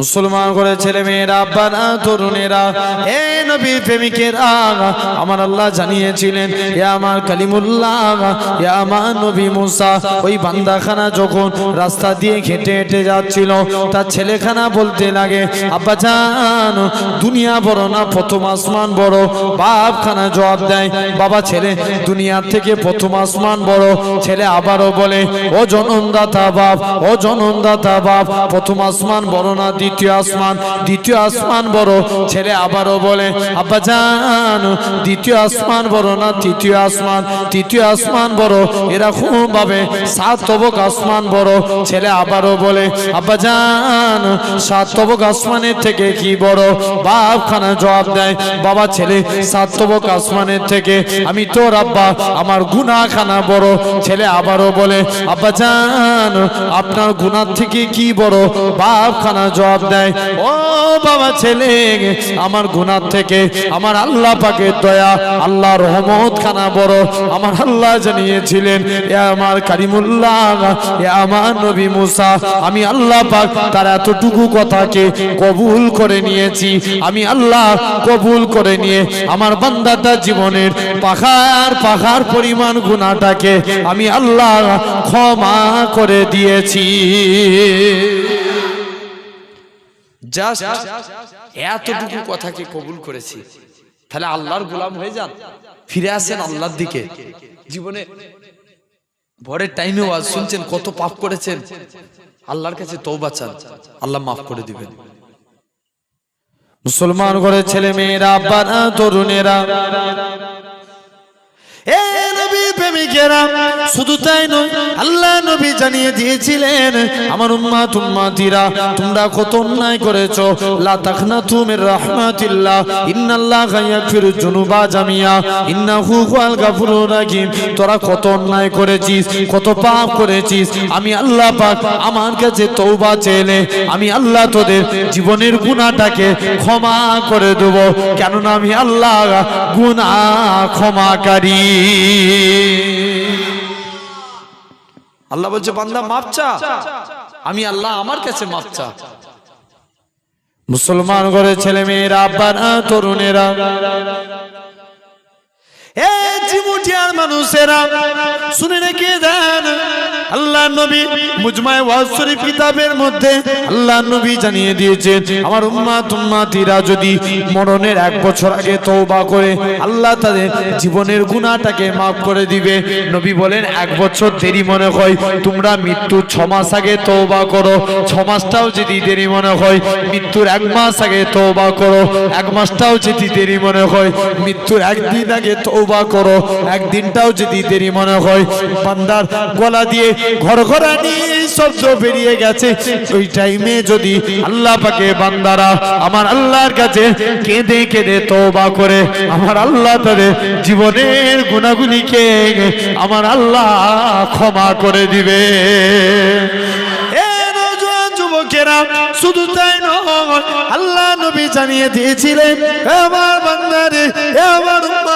মুসলমান করে ছেলে মেয়েরা, আব্বারা তরুণেরা হে নবী প্রেমিকেরা, আমার আল্লাহ জানিয়েছিলেন, এ আমার কালিমুল্লাহ, এ আমার নবী মুসা। ওই বান্দাখানা যখন রাস্তা দিয়ে হেঁটে হেঁটে যাচ্ছিল, তার ছেলেখানা বলতে লাগে, আব্বা জান, দুনিয়া বড় না, প্রথম আসমান বড়? বাপখানা জবাব দেয়, বাবা ছেলে দুনিয়ার থেকে প্রথম আসমান বড়। ছেলে আবারও বলে, ও জনমদাতা বাপ, ও জনমদাতা বাপ, প্রথম আসমান বড় না দ্বিতীয় আসমান দ্বিতীয় আসমান বড়। ছেলে আবারও বলে, আব্বা জান, দ্বিতীয় আসমান বড় না তৃতীয় আসমান? তৃতীয় আসমান বড় এরকম ভাবে সাত তবক আসমান বড়। ছেলে আবারও বলে, আব্বা জান সাত তবক আসমানের থেকে কি বড়? বাপ খানা জবাব দেয়, বাবা ছেলে সাত তবক আসমানের থেকে। আমি তোর আব্বা, আমার গুনা খানা বড়। ছেলে আবারও বলে, আব্বা জান, আপনার গুনার থেকে কি বড়? বাপ খানা জবাব দেয়, ও বাবা ছেলে, আমার গুনার থেকে আমার আল্লাহ পাকের দয়া আল্লাহ রহমত খানা বড়। আমার আল্লাহ জানিয়েছিলেন, এ আমার কারিমুল্লাহ, এ আমার নবী মুসা, আমি আল্লাহ পাক তার এতটুকু কথাকে কবুল করে নিয়েছি। আমি আল্লাহ কবুল করে নিয়ে আমার বান্দাটা জীবনের পাখার পাখার পরিমাণ গুণাটাকে আমি আল্লাহ ক্ষমা করে দিয়েছি। জাস্ট এতটুকু কথাকে কবুল করেছি। তাহলে আল্লাহর গোলাম হয়ে যান। ফিরে আসেন আল্লাহর দিকে। জীবনে ভরের টাইমে ওয়াজ শুনছেন কত পাপ করেছেন। আল্লাহর কাছে তৌবা চান। আল্লাহ মাফ করে দিবেন। মুসলমান করে ছেলে মেয়েরা আব্বারা তরুণেরা এ নয় তোরা কত অন্যায় করেছিস, কত পাপ করেছিস। আমি আল্লাহ পাক আমার কাছে তওবা চেলে আমি আল্লাহ তোদের জীবনের গুনাহটাকে ক্ষমা করে দেব। কেননা আমি আল্লাহ গুনাহ ক্ষমাকারী। আল্লাহ বলছে, বান্দা, মাপ চা। আমি আল্লাহ আমার কাছে মাপ চা। মুসলমান করে ছেলে মেয়েরা আব্বারা তরুণেরা আল্লাহ নবী তাদের জীবনের মাফ করে দিবে। নবী বলেন, এক বছর দেরি মনে হয়, তোমরা মৃত্যু ছ মাস আগে তওবা করো, ছ মাসটাও যদি দেরি মনে হয়, মৃত্যুর এক মাস আগে তওবা করো, এক মাসটাও যদি দেরি মনে হয়, মৃত্যুর একদিন আগে করো। একদিনটাও যদি দেরি মনে হয়, বান্দার গলা দিয়ে ঘর ঘরানি শব্দ বেরিয়ে গেছে। ওই টাইমে যদি আল্লাহ পাকে বান্দারা আমার আল্লাহর কাছে কেঁদে কেঁদে তওবা করে, আমার আল্লাহ তাদের জীবনের গুণাগুলিকে আমার আল্লাহ ক্ষমা করে দিবে। শুধু তাই নয়, আল্লাহ নবী জানিয়ে দিয়েছিলেন আমার বান্দারে আমার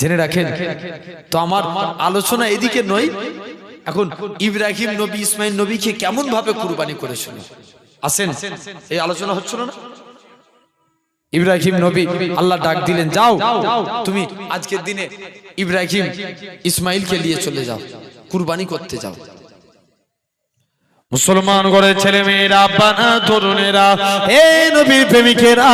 জেনে রাখেন। তো আমার আলোচনা এদিকে নয়। এখন ইব্রাহিম নবী, ইসমাইল নবীকে কেমন ভাবে কুরবানি করেছিল আসেন, এই আলোচনা হচ্ছিল না? ইব্রাহিম নবী, আল্লাহ ডাক দিলেন, যাও, তুমি আজকের দিনে ইব্রাহিম ইসমাইলকে নিয়ে চলে যাও। কুরবানি করতে যাও। মুসলমান করে ছেলে মেয়েরা আব্বানা তরুণেরা, এ নবীর প্রেমিকেরা,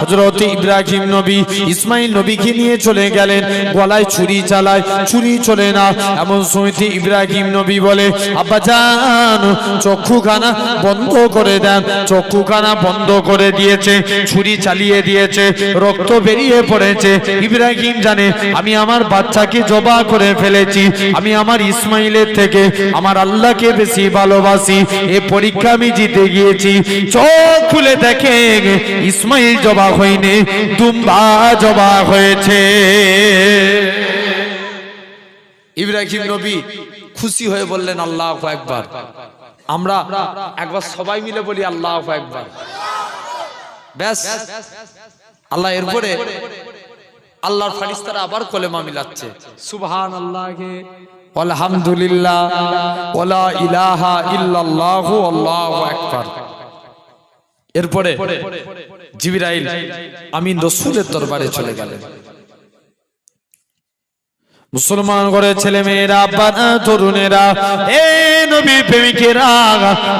হযরত ইব্রাহিম নবী, ইসমাইল নবীকে নিয়ে চলে গেলেন, গলায় ছুরি চালায়, ছুরি চলে না। এমন সময়তে ইব্রাহিম নবী বলে, আব্বা জান, চক্ষুখানা বন্ধ করে দেন। চক্ষুখানা বন্ধ করে দিয়েছে, ছুরি চালিয়ে দিয়েছে, রক্ত বেরিয়ে পড়েছে। ইব্রাহিম জানে, আমি আমার বাচ্চাকে জবা করে ফেলেছি। আমি আমার ইসমাইলের থেকে, আমার আল্লাহকে বেশি ভালোবাসি। মাসি এ পরীক্ষা আমি জিতে গিয়েছি। চোখ খুলে দেখে ইসমাইল জবা হয়নি, দুম্বা জবা হয়েছে। ইব্রাহিম নবী খুশি হয়ে বললেন, আল্লাহ একবার আমরা একবার সবাই মিলে বলি, আল্লাহ একবার ব্যাস। আল্লাহ এরপরে, আল্লাহর ফারিস্তারা আবার কলেমা মিলাচ্ছে। সুবহান আল্লাহকে আলহামদুলিল্লাহ। ইলাহা এরপরে জিবরাইল আমিন রসুলের দরবারে চলে গেলেন। মুসলমান করে ছেলে মেয়েরা তরুণেরা, এ নবীর প্রেমিকেরা,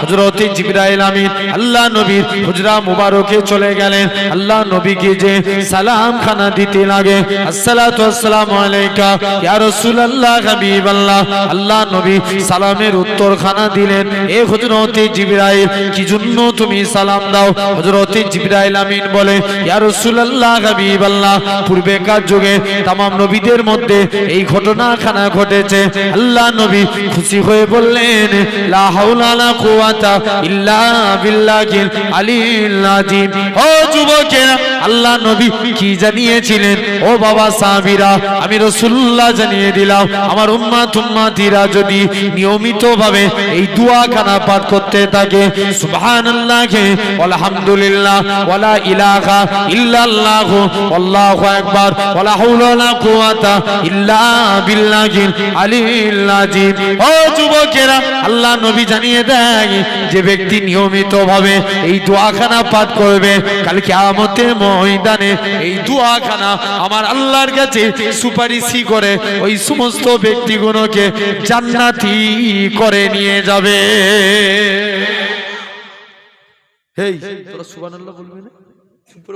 হযরত জিবরাইল আমিন, আল্লাহ নবীর হুজরা মুবারকে চলে গেলেন। আল্লাহ নবীকে যে সালাম খানা দিতে লাগে, আসসালাতু আসসালামু আলাইকা, ইয়া রাসূলুল্লাহ, হাবিবাল্লাহ। আল্লাহ নবী সালামের উত্তর খানা দিলেন, এ হযরত জিবরাইল, কি জন্য তুমি সালাম দাও? হযরত জিবরাইল আমিন বলে, ইয়া রাসূলুল্লাহ, হাবিবাল্লাহ, পূর্বেকার যুগে তাম নবীদের মধ্যে এই ঘটনাখানা ঘটেছে। আল্লাহ নবী খুশি হয়ে বললেন, লা হাওলা লা কুওয়াতা ইল্লা বিল্লাহিল আলিল আযীম। ও যুবকেরা, আল্লাহ নবী কি জানিয়েছিলেন? ও বাবা সাহাবীরা, আমি রাসূলুল্লাহ জানিয়ে দিলাম, আমার উম্মাত উম্মাতিরা যদি নিয়মিতভাবে এই দোয়াখানা পাঠ করতে থাকে, সুবহানাল্লাহি, আলহামদুলিল্লাহ, ওয়ালা ইলাহা ইল্লাল্লাহু আল্লাহু আকবার, ওয়ালা হাওলা ওয়ালা কুওয়াতা ইল্লা আল্লাহ নবী জানিয়ে দেয়, যে ব্যক্তি এই দোয়াখানা পাঠ করবে ময়দানে এই দোয়াখানা আমার আল্লাহর কাছে সুপারিশি করে, ওই সমস্ত ব্যক্তিগুলোকে জান্নাতি করে নিয়ে যাবে।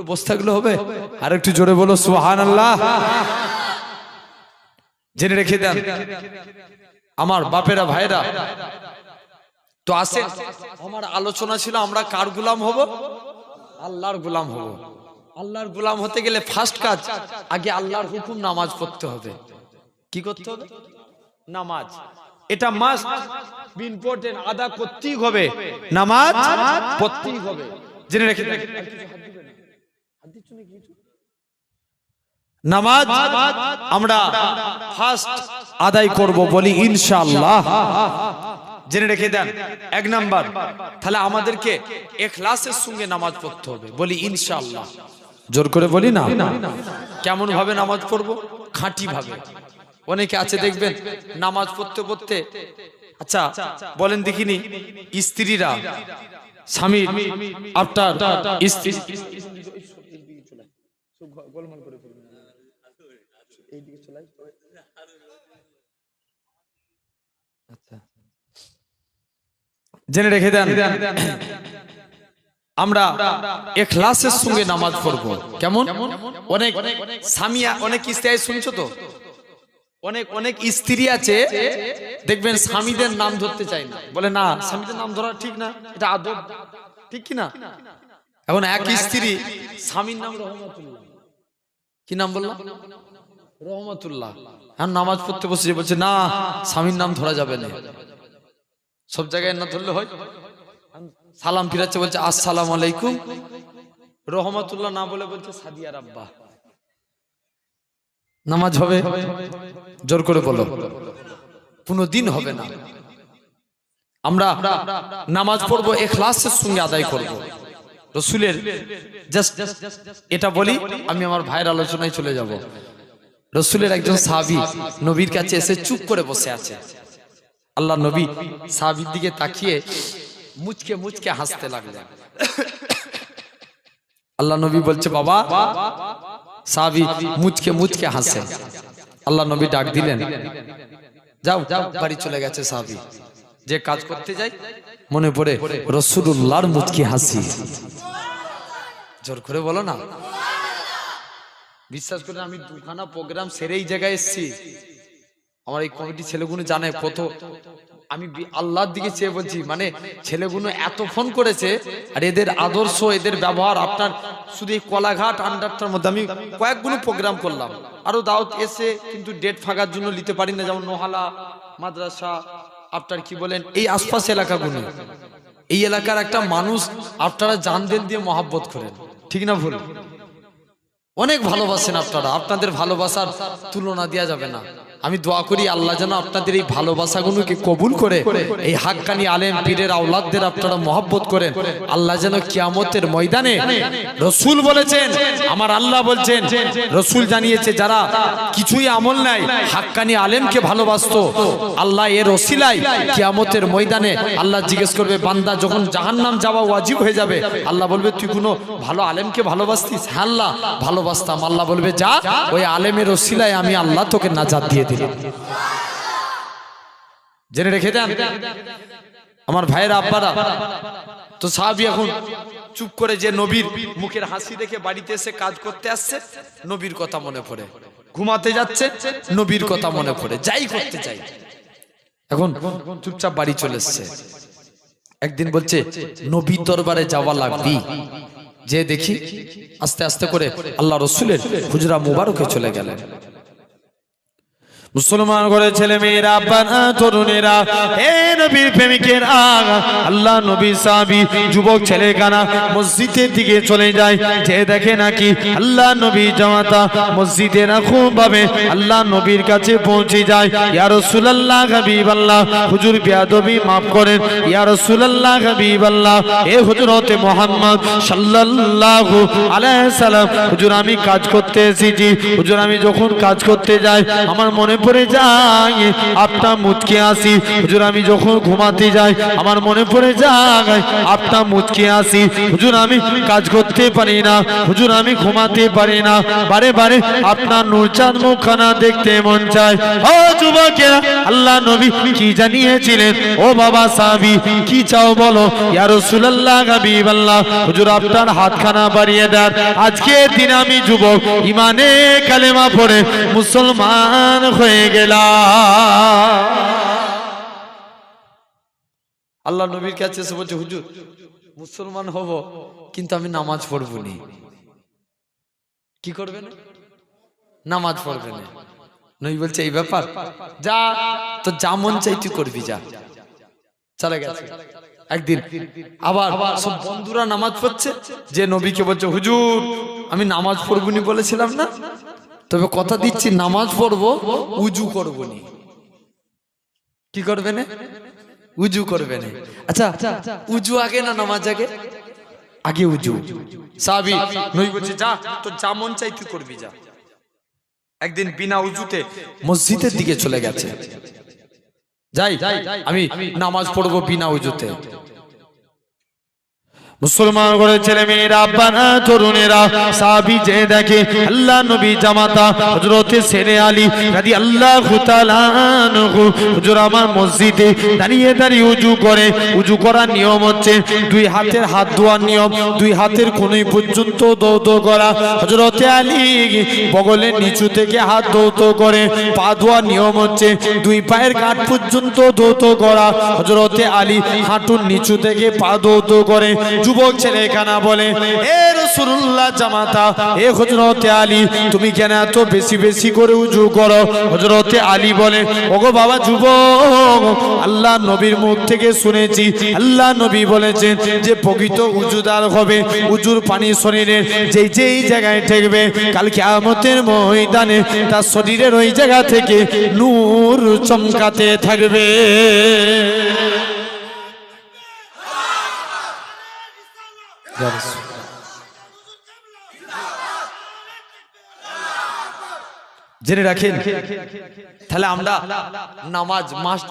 বসে থাকলে হবে? আর একটু জোরে বলো, সুবহানাল্লাহ। জেনে রেখে দেন আমার বাপেরা ভাইরা। তো আসে আমার আলোচনা ছিল আমরা কার গুলাম হব? আল্লাহর গুলাম হব। আল্লাহর গোলাম হতে গেলে ফার্স্ট কাজ আগে আল্লাহর হুকুম নামাজ পড়তে হবে। কি করতে হবে? নামাজ। এটা মাস্ট ইম্পর্টেন্ট আদা করতেই হবে। নামাজ পড়তেই হবে। জেনে রেখে দেন। নামাজ আমরা ফার্স্ট আদায় করব বলি ইনশাআল্লাহ। জেনে রেখে দেন, এক নাম্বার, তাহলে আমাদেরকে এখলাসের সঙ্গে নামাজ পড়তে হবে বলি ইনশাআল্লাহ। জোর করে বলি না? কেমন ভাবে নামাজ পড়ব? খাঁটি ভাবে। অনেকে আছে দেখবেন, নামাজ পড়তে পড়তে আচ্ছা বলেন দেখিনি, স্ত্রীরা, স্বামীর, আফটার, স্ত্রী জেনে রেখে দেন, আমরা এখলাসের সঙ্গে নামাজ পড়ব। কেমন? অনেক স্বামী অনেক স্ত্রী শুনছো তো? অনেক অনেক স্ত্রী আছে, দেখবেন স্বামীদের নাম ধরতে চায় না। বলে, না, স্বামীদের নাম ধরা ঠিক না, এটা আদব। ঠিক কি না? এখন এক স্ত্রী, স্বামীর নাম রহমতুল্লাহ। কি নাম বললাম? রহমতুল্লাহ। হ্যাঁ নামাজ পড়তে বসে বলছে, না, স্বামীর নাম ধরা যাবে না। সব জায়গায় না ধরলে হয়। সালাম ফিরাচ্ছে, বলছে, আসসালাম আলাইকুম। রহমতুল্লাহ না বলে বলছে সাদিয়ার আব্বা নামাজ হবে? জোর করে বলো। কোনো দিন হবে না। আমরা নামাজ পড়ব, এখলাসের সঙ্গে আদায় করব। রসুলের জাস্ট এটা বলি, আমি আমার ভাইয়ের আলোচনায় চলে যাব। রসুলের একজন সাহাবি নবীর কাছে এসে চুপ করে বসে আছে। আল্লাহ নবী সাহাবির দিকে তাকিয়ে মুচকে মুচকে হাসতে লাগলেন। আল্লাহ নবী বলছে, বাবা, সাহাবি মুচকে মুচকে হাসে। আল্লাহ নবী ডাক দিলেন, যাও যাও বাড়ি চলে গেছে সাহাবি। যে কাজ করতে যাই, মনে পড়ে রসুল্লাহর মুচকি হাসি। জোর করে বলো না। বিশ্বাস করে আমি দুখানা প্রোগ্রাম সেরে এই জায়গায় এসেছি। আমার এই কমিটি ছেলেগুলো জানে কত আমি আল্লাহর দিকে চেয়ে বলছি মানে ছেলেগুলো এত ফোন করেছে, আর এদের আদর্শ, এদের ব্যবহার, আপনার শুধু এই কলাঘাট আন্ডারটার মধ্যে আমি কয়েকগুলো প্রোগ্রাম করলাম। আরও দাওয়াত এসে কিন্তু ডেট ফাঁকার জন্য নিতে পারি না, যেমন নোহালা, মাদ্রাসা, আপনার কি বলেন, এই আশপাশ এলাকাগুলো। এই এলাকার একটা মানুষ আপনারা জান দিল দিয়ে মহাব্বত করেন। ঠিক না ভুল? অনেক ভালোবাসেন আপনারা। আপনাদের ভালোবাসার তুলনা দেওয়া যাবে না। আমি দোয়া করি আল্লাহ যেন আপনাদের এই ভালোবাসাগুলোকে কবুল করে, এই হাক্কানি আলেম, পীরের আওলাদদের আপনারা মহব্বত করেন। আল্লাহ যেন কিয়ামতের ময়দানে রসুল বলেছেন, আমার আল্লাহ বলছেন, রসুল জানিয়েছে, যারা কিছুই আমল নাই, হাক্কানি আলেমকে ভালোবাসতো, আল্লাহ এর ওসিলাই কিয়ামতের ময়দানে আল্লাহ জিজ্ঞেস করবে, বান্দা যখন জাহান্নাম যাওয়া ওয়াজিব হয়ে যাবে, আল্লাহ বলবে, তুই কোনো ভালো আলেমকে ভালোবাসতিস? হ্যাঁ আল্লাহ, ভালোবাসতাম। আল্লাহ বলবে, যা, ওই আলেমের ওসিলায় আমি আল্লাহ তোকে নাজাত দিয়ে দিলাম। জেনে রেখে দেন, আমার ভাইয়ের, আব্বারা। তো সাহাবি এখন চুপ করে যে নবীর মুখের হাসি দেখে বাড়িতে এসে কাজ করতে আসছে, নবীর কথা মনে পড়ে। ঘুমাতে যাচ্ছে, নবীর কথা মনে পড়ে, যাই করতে চাই এখন চুপচাপ বাড়ি চলে এসছে। একদিন বলছে নবী দরবারে যাওয়া লাগবি। যে দেখি, আস্তে আস্তে করে আল্লাহ রসুলের হুজরা মুবারকে চলে গেলেন। মুসলমান করে ছেলে মেয়েরা বানা তরুণেরা, হে নবীর প্রেমিকের আগ আল্লাহ নবী সাহাবী, যুবক ছেলে কানা মসজিদের দিকে চলে যায়। যে দেখে নাকি আল্লাহ নবী জামাতা মসজিদে রাখুন ভাবে আল্লাহ নবীর কাছে পৌঁছে যায়। ইয়া রাসূলুল্লাহ, হাবিবাল্লাহ, হুজুর বিয়াদবি maaf করেন। ইয়া রাসূলুল্লাহ, হাবিবাল্লাহ এ হযরতে মুহাম্মদ সাল্লাল্লাহু আলাইহি সাল্লাম, হুজুর আমি কাজ করতে এসেছি। হুজুর আমি যখন কাজ করতে যাই, আমার মনে পড়ে যায় আপনা মুচকে আসি। হুজুর, আমি যখন ঘুমাতে যাই, আমার মনে পড়ে যায়, আপনা মুচকে আসি। হুজুর, আমি কাজ করতে পারি না, হুজুর, আমি ঘুমাতে পারি না। বারে বারে আপনার নূরচাঁদ মুখখানা দেখতে মন চায়। ও যুবকেরা, আল্লাহ নবী কি জানিয়েছিলেন? ও বাবা সাহাবী কি চাও বলো? ইয়া রাসূলুল্লাহ, হাবিবাল্লাহ। হুজুর, আপনার হাতখানা বাড়িয়ে দেন। আজকে দিন আমি যুবক, ইমানে কালেমা পড়ে মুসলমান হয়ে গেলাম আল্লাহ নবীর কাছে এসে বলছে, হুজুর, মুসলমান হব, কিন্তু আমি নামাজ নি। কি করবে না? নামাজ পড়বে না। নবী বলছে, এই ব্যাপার, যা, তো মন চাই তুই করবি, যা। চলে গেছে। একদিন আবার সব বন্ধুরা নামাজ পড়ছে, যে নবীকে বলছে, হুজুর, আমি নামাজ পড়বনি বলেছিলাম না? তবে কথা দিচ্ছি নামাজ পড়ব উজু করব নি। কি করবে না? উজু করবে না। আচ্ছা উজু আগে না নামাজ আগে? আগে উজু। সাবি নই বলছে যা তো যা মন চাই তুই করবি যা। একদিন বিনা উজুতে মসজিদের দিকে চলে গেছে। যাই আমি নামাজ পড়ব বিনা উজুতে। মুসলমান করে ছেলে মেয়েরা আব্বানা, তরুণেরা, সাহাবী যে দেখে, আল্লাহ নবী জামাতা, হযরতে সেরে আলী রাদি আল্লাহ হুজুর আমার মসজিদে দাঁড়িয়ে দাঁড়িয়ে উজু করে, উজু করার নিয়ম হচ্ছে দুই হাতের হাত ধোয়ার নিয়ম, দুই হাতের কোনই পর্যন্ত দৌত করা। হজরতে আলী বগলের নিচু থেকে হাত দৌত করে, পা ধোয়ার নিয়ম হচ্ছে দুই পায়ের কাঠ পর্যন্ত দৌত করা। হজরতে আলী হাঁটুর নিচু থেকে পা দৌত করে যুবক ছেলে কানা বলে, এ রসুল্লাহ জামাতা, এ হজরতে আলী, তুমি কেন এত বেশি বেশি করে উজু করো? হজরতে আলী বলে, ওগো বাবা যুবক, আল্লাহ নবীর মুখ থেকে শুনেছি। আল্লাহ নবী বলেছেন যে, প্রকৃত উজুদার হবে উজুর পানি শরীরের যেই যেই জায়গায় ঠেকবে। কালকে আমতের ময়দানে তার শরীরের ওই জায়গা থেকে নূর চমকাতে থাকবে। জেনে রাখেন, তাহলে আমরা নামাজ মাস্ট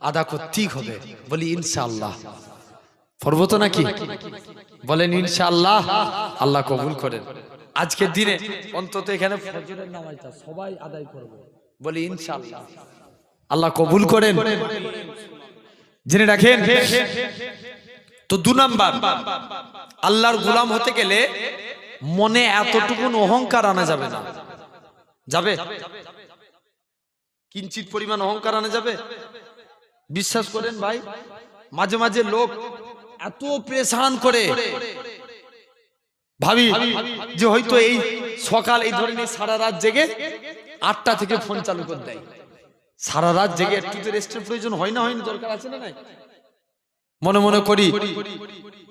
আদা করতেই হবে। বলি, ইনশাআল্লাহ। পড়ব তো নাকি? বলেন, ইনশাআল্লাহ। আল্লাহ কবুল করেন। আজকের দিনে অন্তত এখানে ফজরের নামাজটা সবাই আদায় করবে। বলি, ইনশাআল্লাহ। আল্লাহ কবুল করেন। জেনে রাখেন তো দু নাম্বার, আল্লাহর গোলাম হতে গেলে মনে এতটুকুন অহংকার আনা যাবে না। যাবে? কিঞ্চিত পরিমাণ অহংকার আনা যাবে? বিশ্বাস করেন ভাই, মাঝে মাঝে লোক এত প্রেশান করে। ভাবি, যে হয়তো এই সকাল, এই ধরনের সারা রাত জেগে আটটা থেকে ফোন চালু করে দেয়। সারা রাত জেগে একটু তো রেস্টের প্রয়োজন হয় না হয়নি দরকার আছে না নাই? মনে মনে করি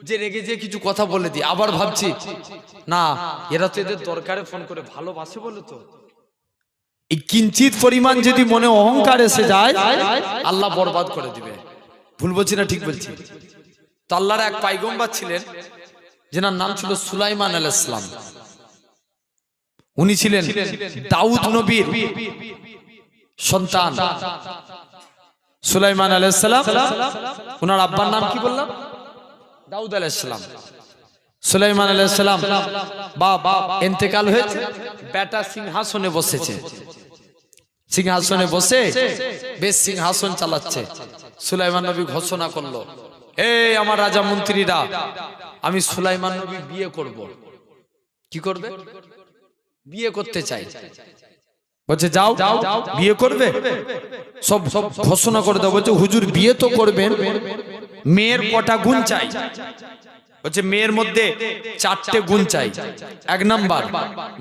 যে রেগে যে কিছু কথা বলে দিই আবার ভাবছি না এরা তো এদের দরকারে ফোন করে ভালোবাসে বলে তো। এই কিঞ্চিত পরিমাণ যদি মনে অহংকার এসে যায় আল্লাহ বরবাদ করে দিবে। ভুল বলছি না ঠিক বলছি। তো আল্লাহর এক পাইগম্বার ছিলেন যেনার নাম ছিল সুলাইমান আল ইসলাম উনি ছিলেন দাউদ নবীর সন্তান। সুলাইমান আলাইসালাম ওনার আব্বার নাম কি বললাম? দাউদ আলাইসালাম সুলাইমান আলাইসালাম বা এন্তেকাল হয়েছে, বেটা সিংহাসনে বসেছে। সিংহাসনে বসে বেশ সিংহাসন চালাচ্ছে। সুলাইমান নবী ঘোষণা করল, এই আমার রাজা মন্ত্রীরা, আমি সুলাইমান নবী বিয়ে করব। কি করবে? বিয়ে করতে চাই। বলছে যাও যাও বিয়ে করবে? সব সব ঘোষণা করে দাও বলছে হুজুর বিয়ে তো করবেন। মেয়ের কটা গুণ চাই। বলছে মেয়ের মধ্যে চারটে গুণ চাই। এক নাম্বার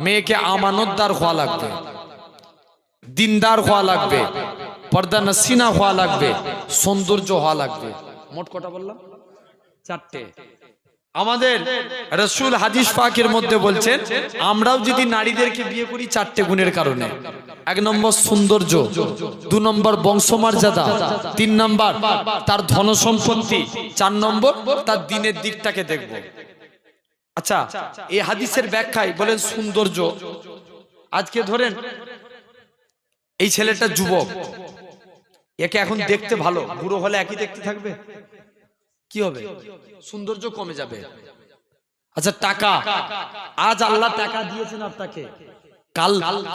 মেয়েকে আমানতদার হওয়া লাগবে দিনদার হওয়া লাগবে পর্দা নসিনা হওয়া লাগবে সৌন্দর্য হওয়া লাগবে। মোট কটা বললাম? চারটে। আমাদের রসুল হাদিস পাকের মধ্যে বলছেন, আমরাও যদি নারীদেরকে বিয়ে করি চারটে গুণের কারণে। এক নম্বর সৌন্দর্য, দু নম্বর বংশমর্যাদা, তিন নম্বর তার ধন সম্পত্তি চার নম্বর তার দিনের দিকটাকে দেখব। আচ্ছা এই হাদিসের ব্যাখ্যায় বলেন সৌন্দর্য। আজকে ধরেন, এই ছেলেটা যুবক, একে এখন দেখতে ভালো, বুড়ো হলে একই দেখতে থাকবে? কি হবে? সৌন্দর্য কমে যাবে। আচ্ছা টাকা। আজ আল্লাহ টাকা দিয়েছেন আপনাকে। কাল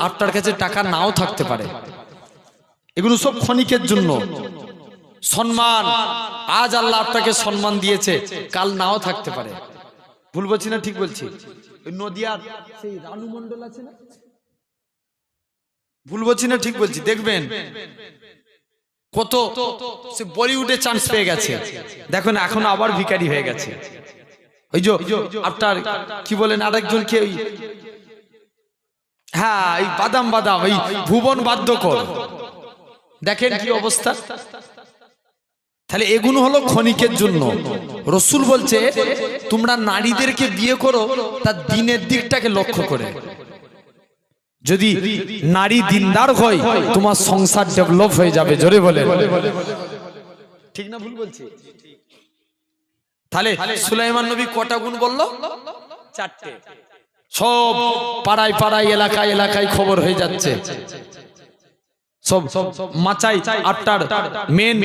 আপনার কাছে টাকা নাও থাকতে পারে। এগুলো সব ক্ষণিকের জন্য। সম্মান। আজ আল্লাহ আপনাকে সম্মান দিয়েছে। কাল নাও থাকতে পারে। ভুল বলছি না ঠিক বলছি? নদিয়ার সেই রানু মন্ডল আছে না? ভুল বলছি না ঠিক বলছি? দেখবেন। কত সে বলিউডে চান্স পেয়ে গেছে। দেখুন, এখন আবার ভিখারি হয়ে গেছে। ওই যে, আপনার কি বলেন আরেকজনকে ওই? হ্যাঁ এই বাদাম বাদাম, এই ভুবন বাদ্যকর। দেখেন কি অবস্থা। তাহলে এগুলো হলো ক্ষণিকের জন্য। রসুল বলছে, তোমরা নারীদেরকে বিয়ে করো, তার দিনের দিকটাকে লক্ষ্য করে। যদি নারী দিনদার হয় তোমার সংসার ডেভেলপ হয়ে যাবে জোরে বলে ঠিক না ভুল বলছি? তাহলে সুলাইমান নবী কটা গুণ বলল? চারটে। সব পাড়ায় পাড়ায় এলাকায় এলাকায় খবর হয়ে যাচ্ছে। সব মাচাই আটটার মেন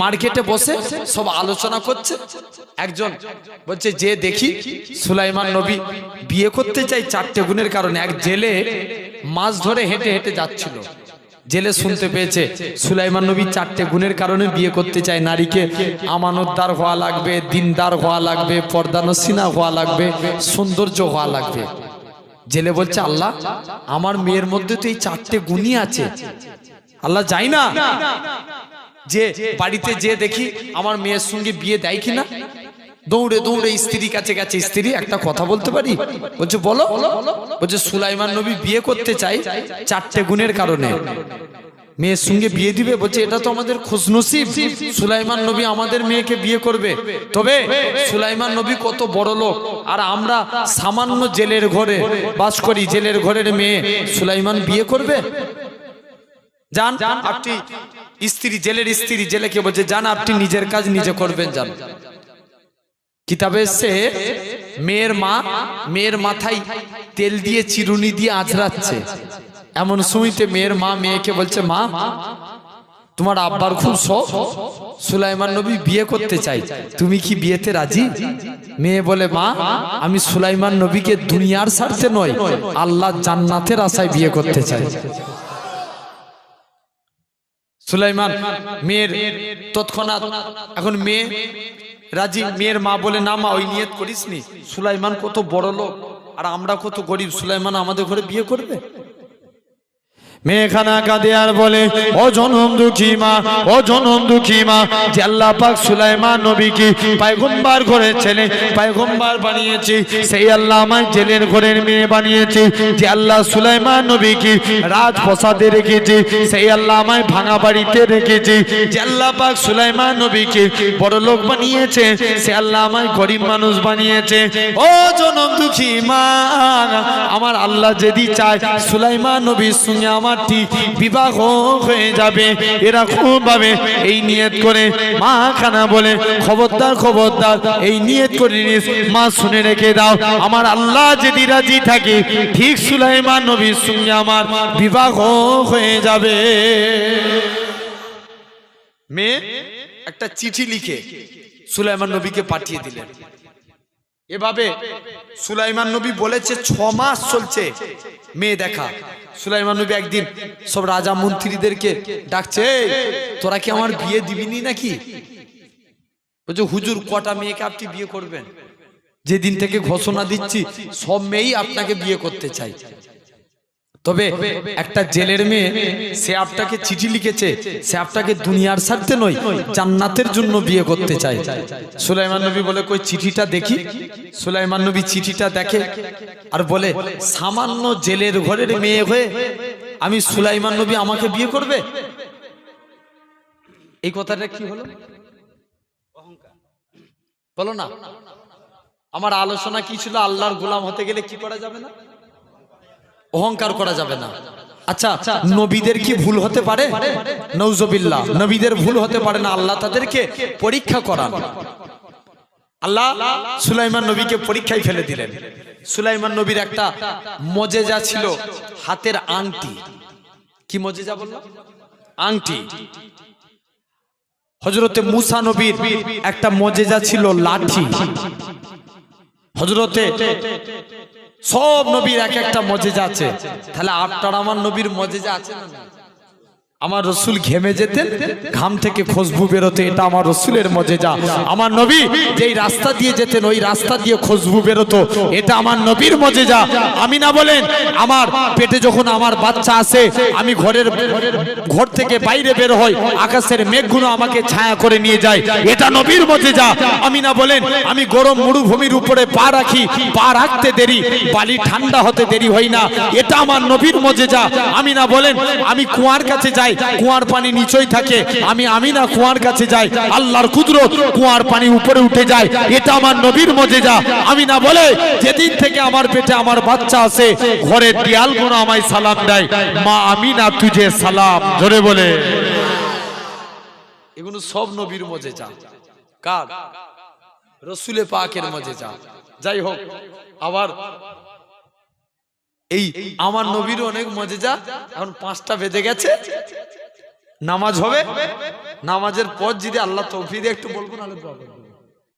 মার্কেটে বসে সব আলোচনা করছে। একজন বলছে যে দেখি সুলাইমান নবী বিয়ে করতে চাই চারটে গুণের কারণে এক জেলে মাছ ধরে হেঁটে হেঁটে যাচ্ছিল। জেলে শুনতে পেয়েছে, সুলাইমান নবী চারটে গুণের কারণে বিয়ে করতে চায় নারীকে। আমানতদার হওয়া লাগবে, দিনদার হওয়া লাগবে পর্দানসিনা হওয়া লাগবে, সৌন্দর্য হওয়া লাগবে। জেলে বলছে, আল্লাহ, আমার মেয়ের মধ্যে তো এই চারটে গুণই আছে। আল্লাহ যাই না। যে বাড়িতে যে দেখি আমার মেয়ের সঙ্গে বিয়ে দেয় কিনা? দৌড়ে দৌড়ে স্ত্রী কাছে গেছে। স্ত্রী, একটা কথা বলতে পারি? বলছে, বলো। বলছে, সুলাইমান নবী বিয়ে করতে চাই চারটে গুণের কারণে। মেয়ের সঙ্গে বিয়ে দিবে, বলছে, এটা তো আমাদের খুশনসিব সুলাইমান নবী আমাদের মেয়েকে বিয়ে করবে। তবে সুলাইমান নবী কত বড় লোক। আর আমরা সামান্য জেলের ঘরে বাস করি, জেলের ঘরের মেয়ে সুলাইমান বিয়ে করবে? যান, আপনি স্ত্রী, জেলের স্ত্রী, জেলেকে বলছে, যান, আপনি নিজের কাজ নিজে করবেন, যান। কিতাবে এসছে, মেয়ের মা, মেয়ের মাথায় তেল দিয়ে চিরুনি দিয়ে আঁচড়াচ্ছে। এমন সময়তে মেয়ের মা মেয়েকে বলছে, মা, তোমার আব্বার খুব শখ। সুলাইমান নবী বিয়ে করতে চাই। তুমি কি বিয়েতে রাজি? মেয়ে বলে, মা, আমি সুলাইমান নবীকে দুনিয়ার স্বার্থে নয়, আল্লাহ জান্নাতের আশায় বিয়ে করতে চাই। সুলাইমান, মেয়ের তৎক্ষণাৎ এখন মেয়ে রাজি মেয়ের মা বলে না মা ওই নিয়ত করিস নি সুলাইমান কত বড় লোক। আর আমরা কত গরিব। সুলাইমান আমাদের ঘরে বিয়ে করবে? মেয়েখানা কাঁদে আর বলে, ও জনম দুঃখী মা, ও জনম দুঃখী মা, যে আল্লাহ পাক সুলাইমান নবীকে পায়গম্বার ঘরের ছেলে পায়গম্বার বানিয়েছে, সেই আল্লাহ আমায় জেলের ঘরের মেয়ে বানিয়েছে, যে আল্লাহ সুলাইমান নবীকে রাজপ্রসাদে রেখেছে, সেই আল্লাহ আমায় ভাঙা বাড়িতে রেখেছে, যে আল্লাহ পাক সুলাইমান নবীকে বড় লোক বানিয়েছে, সে আল্লাহ আমায় গরিব মানুষ বানিয়েছে, ও জনম দুঃখী মা, আমার আল্লাহ যদি চায়, সুলাইমান নবীর সঙ্গে আমারটি বিবাহ হয়ে যাবে। এরকম ভাবে এই নিয়ত করে? মা খানা বলে, খবরদার খবরদার, এই নিয়ত করে নিস। মা, শুনে রেখে দাও। আমার আল্লাহ যদি রাজি থাকে, ঠিক সুলাইমান নবীর সঙ্গে আমার বিবাহ হয়ে যাবে। মেয়ে, একটা চিঠি লিখে সুলাইমান নবীকে পাঠিয়ে দিলেন। এভাবে সুলাইমান নবী বলেছে ছ মাস চলছে। মেয়ে দেখা সুলাইমান নবী একদিন সব রাজা মন্ত্রীদেরকে ডাকছে তোরা কি আমার বিয়ে দিবিনি নাকি? বলছে, হুজুর, কটা মেয়েকে আপনি বিয়ে করবেন? যেদিন থেকে ঘোষণা দিচ্ছি, সব মেয়েই আপনাকে বিয়ে করতে চাই তবে একটা জেলের মেয়ে, সে আপনাকে চিঠি লিখেছে, সে আপনাকে দুনিয়ার স্বার্থে নয়, জান্নাতের জন্য বিয়ে করতে চায়। সুলাইমান নবী বলে, কই চিঠিটা দেখি? সুলাইমান নবী চিঠিটা দেখে আর বলে, সামান্য জেলের ঘরের মেয়ে হয়ে আমি সুলাইমান নবী আমাকে বিয়ে করবে? এই কথাটা কি হলো? বলো না। আমার আলোচনা কি ছিল? আল্লাহর গোলাম হতে গেলে কি করা যাবে না? অহংকার করা যাবে না। আচ্ছা নবীদের কি ভুল হতে পারে? নৌজবিল্লা নবীদের ভুল হতে পারে না। আল্লাহ তাদেরকে পরীক্ষা করান। আল্লাহ সুলাইমান নবীকে পরীক্ষায় ফেলে দিলেন। সুলাইমান নবীর একটা মজেজা ছিল হাতের আংটি। কি মজেজা বলল? আংটি। হজরতে মুসা নবীর একটা মজেজা ছিল লাঠি। হজরতে সব নবীর এক একটা মজেজা আছে তাহলে আপনার আমার নবীর মজেজা আছে না? আমার রসুল ঘেমে যেতেন, ঘাম থেকে খুশবু বেরোতে, এটা আমার রসুলের মজেজা। আমার নবী যেই রাস্তা দিয়ে যেতেন, ওই রাস্তা দিয়ে খুশবু বেরোতো, এটা আমার নবীর মজেজা। আমি না বলেন, আমার পেটে যখন আমার বাচ্চা আসে, আমি ঘরের ঘর থেকে বাইরে বের হই, আকাশের মেঘগুলো আমাকে ছায়া করে নিয়ে যায়, এটা নবীর মজেজা। আমি না বলেন, আমি গরম মরুভূমির উপরে পা রাখি, পা রাখতে দেরি, বালি ঠান্ডা হতে দেরি হয় না, এটা আমার নবীর মজেজা। আমি না বলেন, আমি কুয়ার কাছে যাই কুয়ার পানি নিচই থাকে। আমি আমি না কুয়ার কাছে যাই, আল্লাহর কুদরত কুয়ার পানি উপরে উঠে যায়। এটা আমার নবীর মজেজা। আমি না বলে, যেদিন থেকে আমার পেটে আমার বাচ্চা আছে, ঘরের দেয়ালগুলো আমায় সালাম দেয়। মা আমি না তুঝে সালাম। ধরে বলে। এগুলো সব নবীর মজেজা। কার? রসুলে পাকের মজেজা। যাই হোক, আবার এই আমার নবীর অনেক মজেজা। এখন পাঁচটা বেঁধে গেছে। নামাজ হবে। নামাজের পর যদি আল্লাহ তৌফিদে একটু বলব করব।